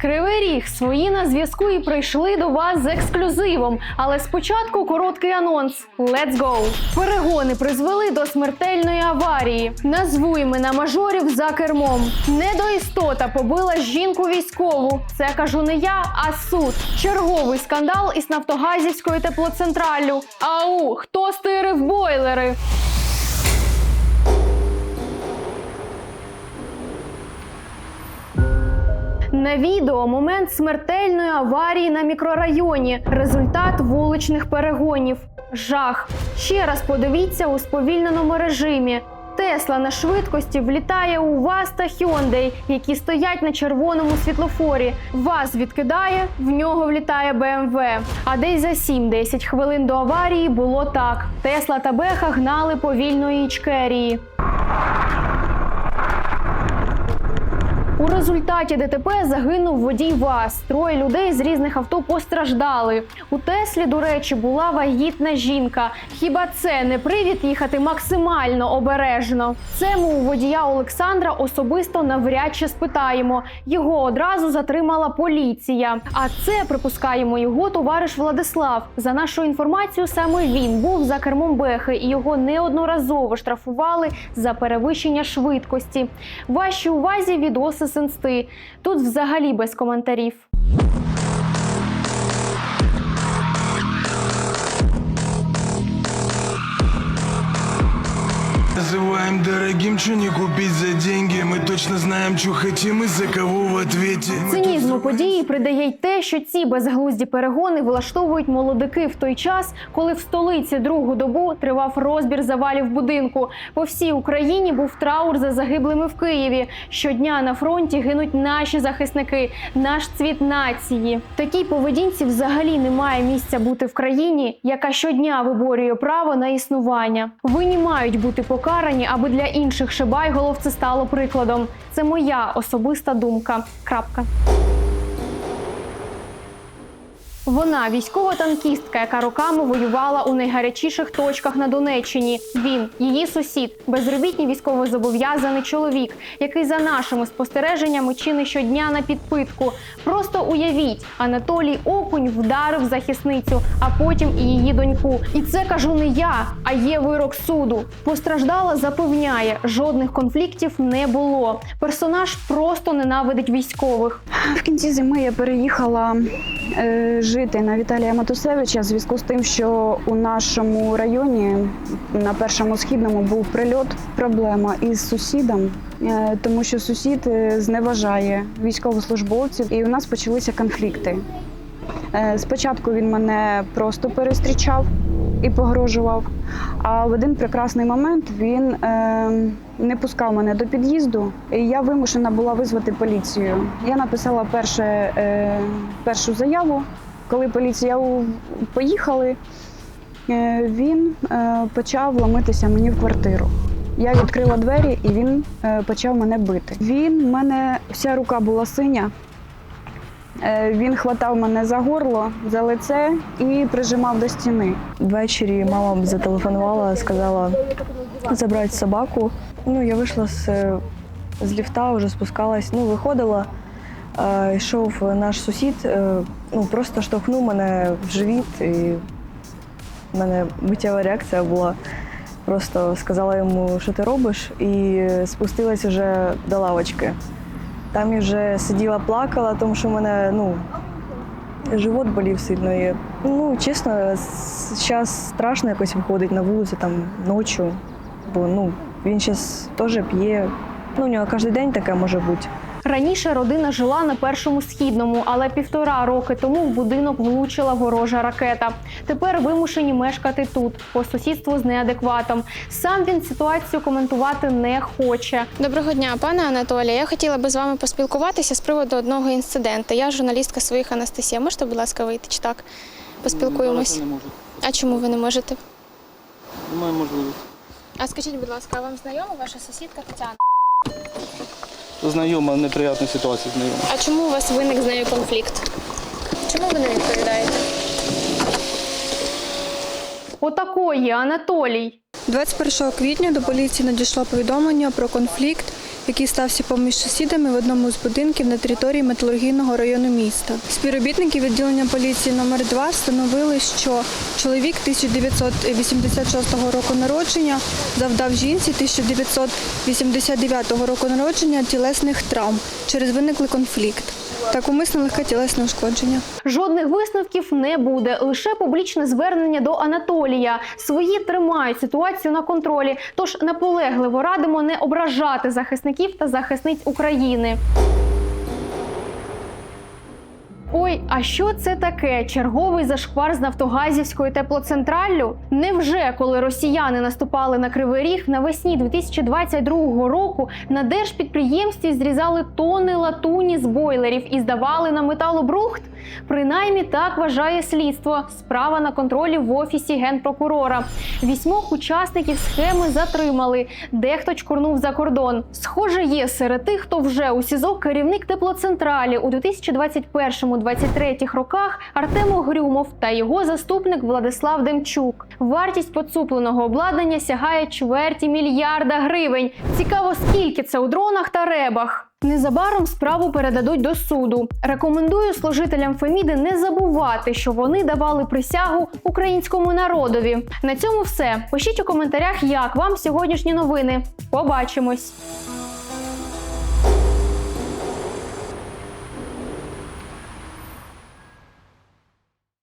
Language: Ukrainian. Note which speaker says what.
Speaker 1: Кривий ріг свої на зв'язку і прийшли до вас з ексклюзивом. Але спочатку короткий анонс. Let's go! Перегони призвели до смертельної аварії. Назву імена мажорів за кермом. Недоістота побила жінку військову. Це кажу не я, а суд. Черговий скандал із Нафтогазівською теплоцентраллю. Ау, хто стирив бойлери? На відео момент смертельної аварії на мікрорайоні. Результат вуличних перегонів. Жах. Ще раз подивіться у сповільненому режимі. Тесла на швидкості влітає у ВАЗ та Hyundai, які стоять на червоному світлофорі. ВАЗ відкидає, в нього влітає БМВ. А десь за 7-10 хвилин до аварії було так: Тесла та Беха гнали повільної Ічкерії. У результаті ДТП загинув водій ВАЗ. Троє людей з різних авто постраждали. У Теслі, до речі, була вагітна жінка. Хіба це не привід їхати максимально обережно? Це ми у водія Олександра особисто навряд чи спитаємо. Його одразу затримала поліція. А це припускаємо його товариш Владислав. За нашою інформацією, саме він був за кермом Бехи і його неодноразово штрафували за перевищення швидкості. Вашій увазі відоси з інсти. Тут взагалі без коментарів.
Speaker 2: Называем дорогим, что не купить за деньги Мы точно знаем, что хотим и за кого в ответе Мы тут
Speaker 1: Цинізму події придає й те, що ці безглузді перегони влаштовують молодики в той час, коли в столиці другу добу тривав розбір завалів будинку. По всій Україні був траур за загиблими в Києві. Щодня на фронті гинуть наші захисники, наш цвіт нації. Такій поведінці взагалі немає місця бути в країні, яка щодня виборює право на існування. Винні мають бути покарані, аби для інших шибайголов це стало прикладом. Це моя особиста думка. Крапка. Вона військова танкістка, яка роками воювала у найгарячіших точках на Донеччині. Він, її сусід, безробітний військовозобов'язаний чоловік, який за нашими спостереженнями чинить щодня на підпитку. Просто уявіть, Анатолій Окунь вдарив захисницю, а потім і її доньку. І це кажу не я, а є вирок суду. Постраждала запевняє, жодних конфліктів не було. Персонаж просто ненавидить військових.
Speaker 3: В кінці зими я переїхала е, жити на Віталія Матусевича в зв'язку з тим, що у нашому районі на першому східному був прильот. Проблема із сусідом, е, тому що сусід е, зневажає військовослужбовців, і у нас почалися конфлікти. Е, Спочатку він мене просто перестрічав і погрожував. А в один прекрасний момент він не пускав мене до під'їзду, і я вимушена була визвати поліцію. Я написала перше, першу заяву. Коли поліція поїхали, е, він е, почав ломитися мені в квартиру. Я відкрила двері і він е, почав мене бити. Він в мене вся рука була синя. Він хватав мене за горло, за лице і прижимав до стіни.
Speaker 4: Ввечері мама зателефонувала, сказала забрати собаку. Ну, я вийшла з, з ліфта, вже спускалась, ну, виходила. Йшов наш сусід, е, ну, просто штовхнув мене в живіт, і в мене миттєва реакція була. Просто сказала йому, що ти робиш, і спустилась вже до лавочки. Там я вже сиділа, плакала, тому що в мене ну, живот болів сильно. І, ну, чесно, зараз страшно якось виходить на вулицю там ночі, бо ну, він зараз теж п'є. Ну, у нього кожен день таке може бути.
Speaker 1: Раніше родина жила на першому східному, але півтора роки тому в будинок влучила ворожа ракета. Тепер вимушені мешкати тут, по сусідству з неадекватом. Сам він ситуацію коментувати не хоче.
Speaker 5: Доброго дня, пане Анатолія. Я хотіла би з вами поспілкуватися з приводу одного інциденту. Я журналістка своїх Анастасія. Можете, будь ласка, вийти чи так? Поспілкуємось.
Speaker 6: Не можу.
Speaker 5: А чому ви не можете?
Speaker 6: Немає можливості.
Speaker 5: А скажіть, будь ласка, а вам знайома ваша сусідка Тетяна?
Speaker 6: Знайома, неприятна ситуація знайома.
Speaker 5: А чому у вас виник з нею конфлікт? Чому ви не відповідаєте?
Speaker 1: Отакої Анатолій.
Speaker 7: 21 квітня до поліції надійшло повідомлення про конфлікт який стався поміж сусідами в одному з будинків на території металургійного району міста. Співробітники відділення поліції номер 2 встановили, що чоловік 1986 року народження завдав жінці 1989 року народження тілесних травм через виниклий конфлікт та умисно легке тілесне ушкодження.
Speaker 1: Жодних висновків не буде, лише публічне звернення до Анатолія. Свої тримають ситуацію на контролі. Тож наполегливо радимо не ображати захисників та захисниць України. Ой, а що це таке? Черговий зашквар з Нафтогазівською теплоцентраллю? Невже, коли росіяни наступали на Кривий Ріг навесні 2022 року, на держпідприємстві зрізали тони латуні з бойлерів і здавали на металобрухт? Принаймні так вважає слідство. Справа на контролі в офісі генпрокурора. Вісьмох учасників схеми затримали. Дехто чкурнув за кордон. Схоже, є серед тих, хто вже у СІЗО керівник теплоцентралі у 2021-2023 роках Артем Грюмов та його заступник Владислав Демчук. Вартість поцупленого обладнання сягає чверті мільярда гривень. Цікаво, скільки це у дронах та ребах. Незабаром справу передадуть до суду. Рекомендую служителям Феміди не забувати, що вони давали присягу українському народові. На цьому все. Пишіть у коментарях, як вам сьогоднішні новини. Побачимось.